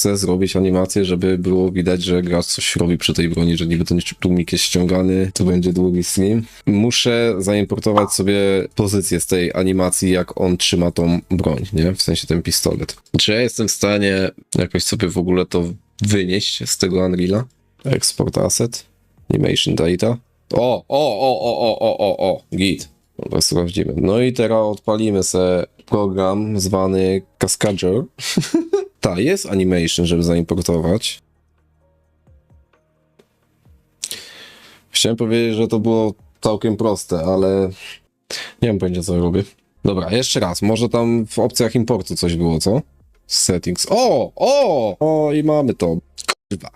chcę zrobić animację, żeby było widać, że gracz coś robi przy tej broni, że niby ten tłumik jest ściągany, to będzie długi stream. Muszę zaimportować sobie pozycję z tej animacji, jak on trzyma tą broń, nie? W sensie ten pistolet. Czy ja jestem w stanie jakoś sobie w ogóle to wynieść z tego Unreal'a? Export asset, animation data. O, o, o, o, o, o, o, o, git. Dobra, sprawdzimy. No i teraz odpalimy sobie program zwany Cascader. Ta, jest animation, żeby zaimportować. Chciałem powiedzieć, że to było całkiem proste, ale nie mam pojęcia, co robię. Dobra, jeszcze raz. Może tam w opcjach importu coś było, co? Settings. O! O! O! I mamy to. Kurwa.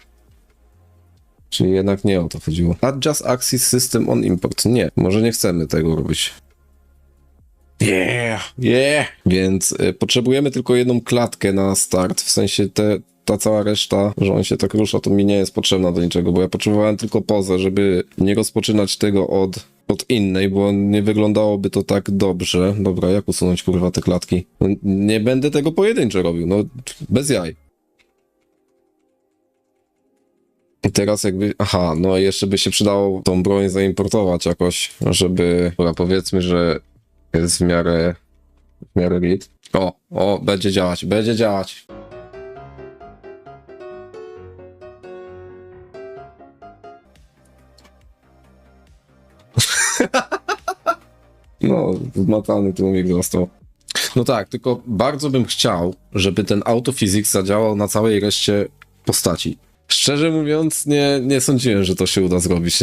Czyli jednak nie o to chodziło. Adjust Axis System on Import. Nie, może nie chcemy tego robić. Yeah, yeah. Więc y, potrzebujemy tylko jedną klatkę na start, w sensie te, ta cała reszta, że on się tak rusza, to mi nie jest potrzebna do niczego, bo ja potrzebowałem tylko pozę, żeby nie rozpoczynać tego od, od innej, bo nie wyglądałoby to tak dobrze. Dobra, jak usunąć kurwa te klatki? No, nie będę tego pojedynczo robił, no bez jaj. I teraz jakby, aha, no jeszcze by się przydało tą broń zaimportować jakoś, żeby, powiedzmy, że jest w miarę, w miarę. O, o, będzie działać, będzie działać. No, zmatany tłumik został. No tak, tylko bardzo bym chciał, żeby ten autophysics zadziałał na całej reszcie postaci. Szczerze mówiąc, nie, nie sądziłem, że to się uda zrobić, nie?